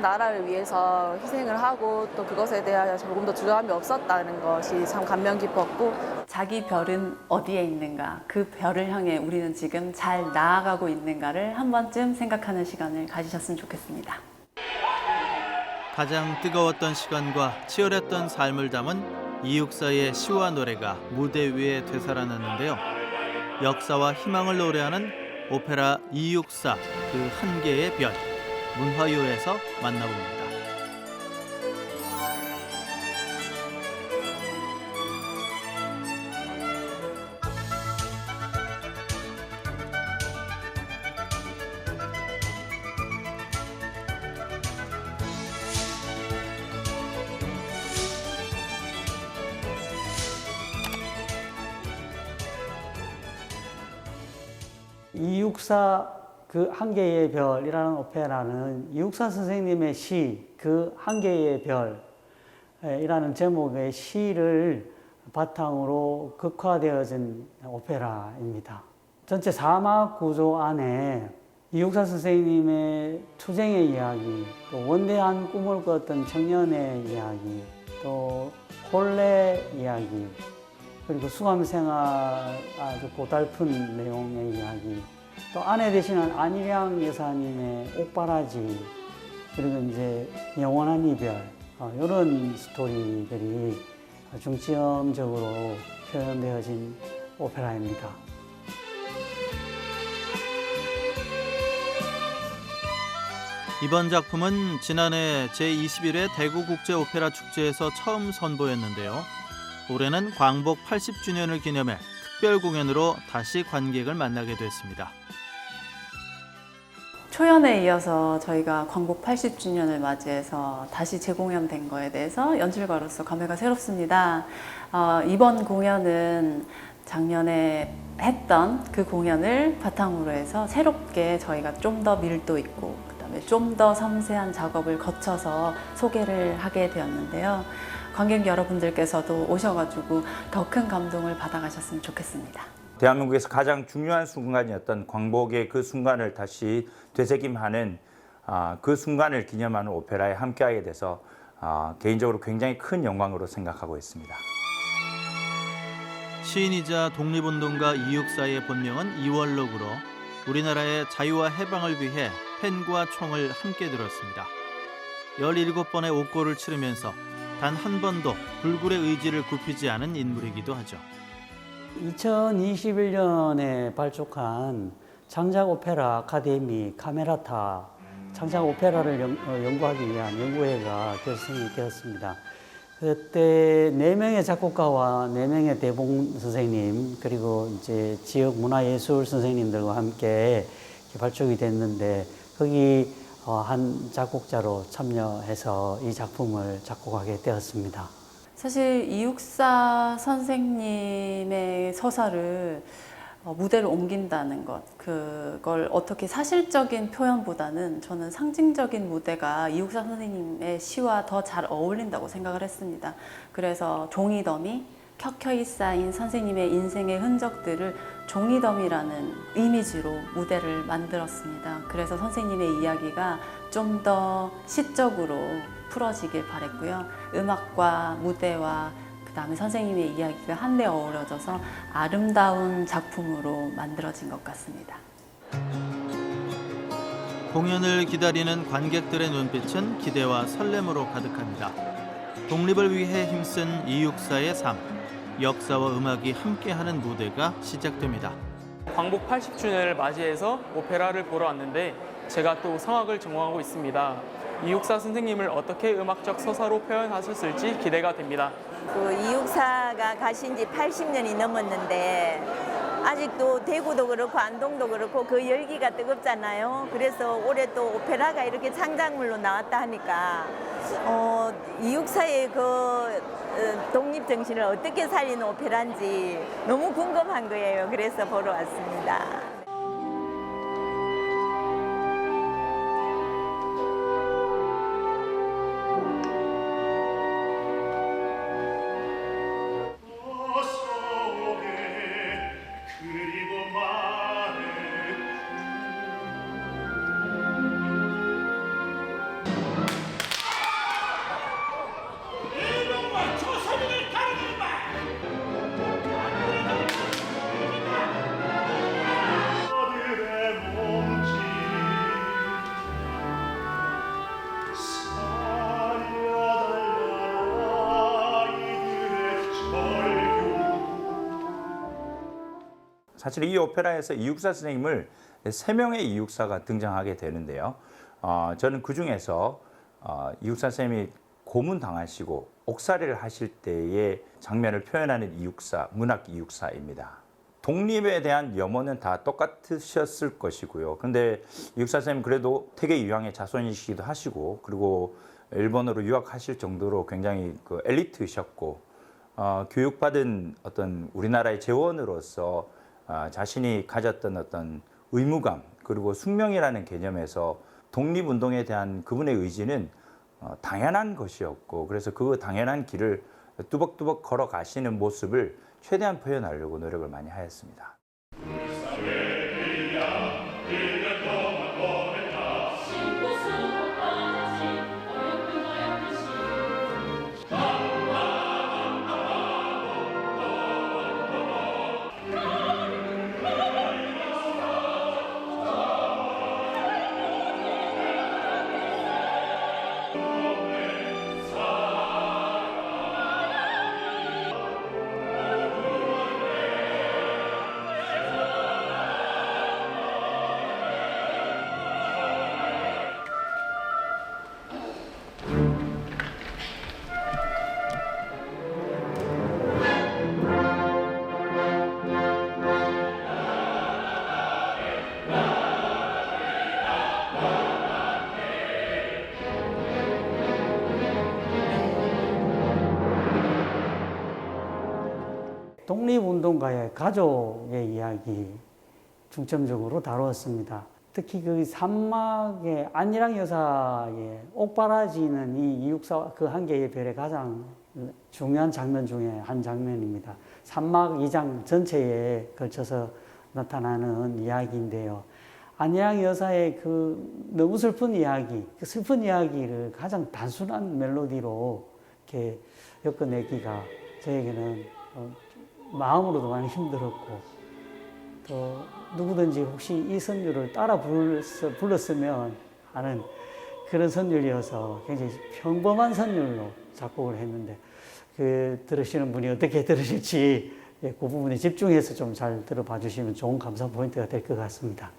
한 나라를 위해서 희생을 하고 또 그것에 대하여 조금 더 두려움이 없었다는 것이 참 감명 깊었고 자기 별은 어디에 있는가, 그 별을 향해 우리는 지금 잘 나아가고 있는가를 한 번쯤 생각하는 시간을 가지셨으면 좋겠습니다. 가장 뜨거웠던 시간과 치열했던 삶을 담은 이육사의 시와 노래가 무대 위에 되살아났는데요. 역사와 희망을 노래하는 오페라 이육사 그 한 개의 별 문화요에서 만나봅니다. 이육사 그 한 개의 별이라는 오페라는 이육사 선생님의 시 그 한 개의 별이라는 제목의 시를 바탕으로 극화되어진 오페라입니다. 전체 사막 구조 안에 이육사 선생님의 투쟁의 이야기, 또 원대한 꿈을 꿨던 청년의 이야기, 또 혼례 이야기, 그리고 수감 생활 아주 고달픈 내용의 이야기, 또 아내 되시는 안일양 여사님의 옥바라지, 그리고 이제 영원한 이별, 어, 이런 스토리들이 중점적으로 표현되어진 오페라입니다. 이번 작품은 지난해 제21회 대구국제오페라 축제에서 처음 선보였는데요. 올해는 광복 80주년을 기념해 특별 공연으로 다시 관객을 만나게 됐습니다. 초연에 이어서 저희가 광복 80주년을 맞이해서 다시 재공연된 거에 대해서 연출가로서 감회가 새롭습니다. 어, 이번 공연은 작년에 했던 그 공연을 바탕으로 해서 새롭게 저희가 좀 더 밀도 있고 그다음에 좀 더 섬세한 작업을 거쳐서 소개를 하게 되었는데요. 관객 여러분들께서도 오셔가지고 더 큰 감동을 받아가셨으면 좋겠습니다. 대한민국에서 가장 중요한 순간이었던 광복의 그 순간을 다시 되새김하는 아, 그 순간을 기념하는 오페라에 함께하게 돼서 아, 개인적으로 굉장히 큰 영광으로 생각하고 있습니다. 시인이자 독립운동가 이육사의 본명은 이월록으로 우리나라의 자유와 해방을 위해 펜과 총을 함께 들었습니다. 17번의 옥고를 치르면서 단 한 번도 불굴의 의지를 굽히지 않은 인물이기도 하죠. 2021년에 발족한 창작 오페라 아카데미 카메라타 창작 오페라를 연, 어, 연구하기 위한 연구회가 결성이 되었습니다. 그때 네 명의 작곡가와 네 명의 대봉 선생님 그리고 이제 지역 문화예술 선생님들과 함께 발족이 됐는데 거기 어, 한 작곡자로 참여해서 이 작품을 작곡하게 되었습니다. 사실 이육사 선생님의 서사를 어, 무대로 옮긴다는 것, 그걸 어떻게 사실적인 표현보다는 저는 상징적인 무대가 이육사 선생님의 시와 더 잘 어울린다고 생각을 했습니다. 그래서 종이 더미, 켜켜이 쌓인 선생님의 인생의 흔적들을 종이 더미라는 이미지로 무대를 만들었습니다. 그래서 선생님의 이야기가 좀 더 시적으로 풀어지길 바랬고요. 음악과 무대와 그 다음에 선생님의 이야기가 한데 어우러져서 아름다운 작품으로 만들어진 것 같습니다. 공연을 기다리는 관객들의 눈빛은 기대와 설렘으로 가득합니다. 독립을 위해 힘쓴 이육사의 삶, 역사와 음악이 함께하는 무대가 시작됩니다. 광복 80주년을 맞이해서 오페라를 보러 왔는데 제가 또 성악을 전공하고 있습니다. 이육사 선생님을 어떻게 음악적 서사로 표현하셨을지 기대가 됩니다. 그 이육사가 가신 지 80년이 넘었는데 아직도 대구도 그렇고 안동도 그렇고 그 열기가 뜨겁잖아요. 그래서 올해 또 오페라가 이렇게 창작물로 나왔다 하니까 어, 이육사의 그 어, 독립 정신을 어떻게 살리는 오페라인지 너무 궁금한 거예요. 그래서 보러 왔습니다. 사실 이 오페라에서 이육사 선생님을 세 명의 이육사가 등장하게 되는데요. 어, 저는 그 중에서 어, 이육사 선생님이 고문 당하시고 옥살이를 하실 때의 장면을 표현하는 이육사, 문학 이육사입니다. 독립에 대한 염원은 다 똑같으셨을 것이고요. 그런데 이육사 선생님 그래도 태계 유황의 자손이시기도 하시고 그리고 일본으로 유학하실 정도로 굉장히 그 엘리트이셨고 어, 교육받은 어떤 우리나라의 재원으로서 어, 자신이 가졌던 어떤 의무감 그리고 숙명이라는 개념에서 독립운동에 대한 그분의 의지는 어, 당연한 것이었고 그래서 그 당연한 길을 뚜벅뚜벅 걸어가시는 모습을 최대한 표현하려고 노력을 많이 하였습니다. 독립운동가의 가족의 이야기 중점적으로 다루었습니다. 특히 그 산막의 안일랑 여사의 옥바라지는 이 이육사 그 한 개의 별의 가장 중요한 장면 중에 한 장면입니다. 산막 2장 전체에 걸쳐서 나타나는 이야기인데요. 안양 여사의 그 너무 슬픈 이야기, 그 슬픈 이야기를 가장 단순한 멜로디로 이렇게 엮어내기가 저에게는 어, 마음으로도 많이 힘들었고 또 누구든지 혹시 이 선율을 따라 불렀, 불렀으면 하는 그런 선율이어서 굉장히 평범한 선율로 작곡을 했는데 그 들으시는 분이 어떻게 들으실지 예, 그 부분에 집중해서 좀 잘 들어봐 주시면 좋은 감상 포인트가 될 것 같습니다.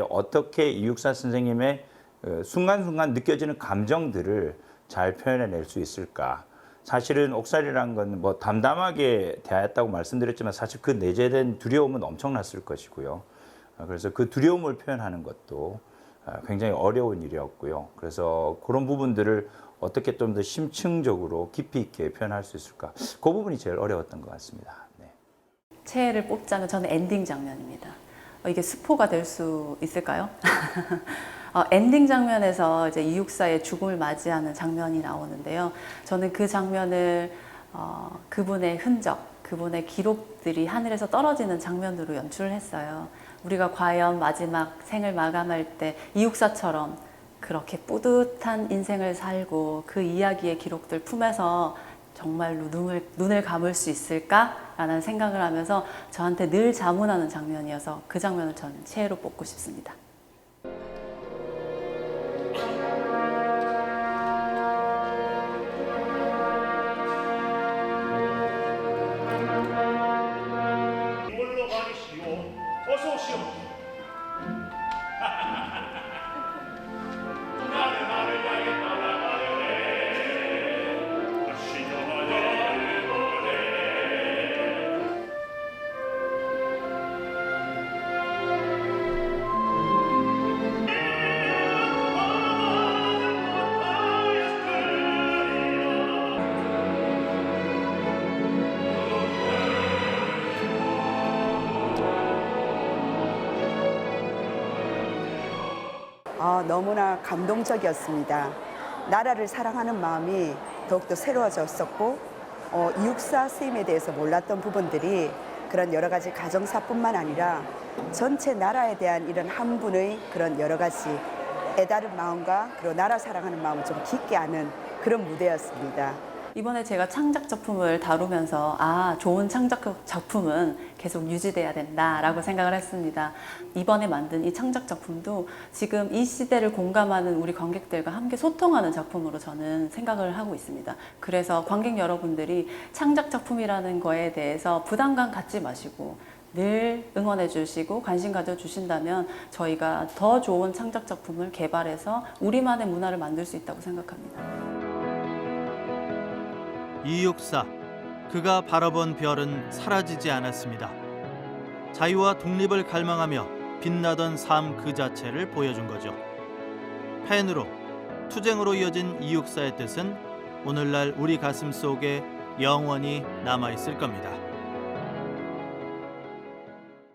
어떻게 이육사 선생님의 어, 순간순간 느껴지는 감정들을 잘 표현해낼 수 있을까? 사실은 옥살이란 건뭐 담담하게 대하였다고 말씀드렸지만 사실 그 내재된 두려움은 엄청났을 것이고요. 어, 그래서 그 두려움을 표현하는 것도 어, 굉장히 어려운 일이었고요. 그래서 그런 부분들을 어떻게 좀 더 심층적으로 깊이 있게 표현할 수 있을까? 그 부분이 제일 어려웠던 것 같습니다. 네. 최애를 뽑자면 저는 엔딩 장면입니다. 어, 이게 스포가 될 수 있을까요? 어, 엔딩 장면에서 이제 이육사의 죽음을 맞이하는 장면이 나오는데요. 저는 그 장면을 어, 그분의 흔적, 그분의 기록들이 하늘에서 떨어지는 장면으로 연출을 했어요. 우리가 과연 마지막 생을 마감할 때 이육사처럼 그렇게 뿌듯한 인생을 살고 그 이야기의 기록들 품에서 정말로 눈을, 눈을 감을 수 있을까라는 생각을 하면서 저한테 늘 자문하는 장면이어서 그 장면을 저는 최애로 뽑고 싶습니다. 너무나 감동적이었습니다. 나라를 사랑하는 마음이 더욱더 새로워졌었고 어, 이육사 스님에 대해서 몰랐던 부분들이 그런 여러 가지 가정사뿐만 아니라 전체 나라에 대한 이런 한 분의 그런 여러 가지 애다른 마음과 그리고 나라 사랑하는 마음을 좀 깊게 아는 그런 무대였습니다. 이번에 제가 창작 작품을 다루면서 아 좋은 창작 작품은 계속 유지돼야 된다라고 생각을 했습니다. 이번에 만든 이 창작 작품도 지금 이 시대를 공감하는 우리 관객들과 함께 소통하는 작품으로 저는 생각을 하고 있습니다. 그래서 관객 여러분들이 창작 작품이라는 거에 대해서 부담감 갖지 마시고 늘 응원해 주시고 관심 가져 주신다면 저희가 더 좋은 창작 작품을 개발해서 우리만의 문화를 만들 수 있다고 생각합니다. 이육사 그가 바라본 별은 사라지지 않았습니다. 자유와 독립을 갈망하며 빛나던 삶 그 자체를 보여준 거죠. 팬으로 투쟁으로 이어진 이육사의 뜻은 오늘날 우리 가슴 속에 영원히 남아 있을 겁니다.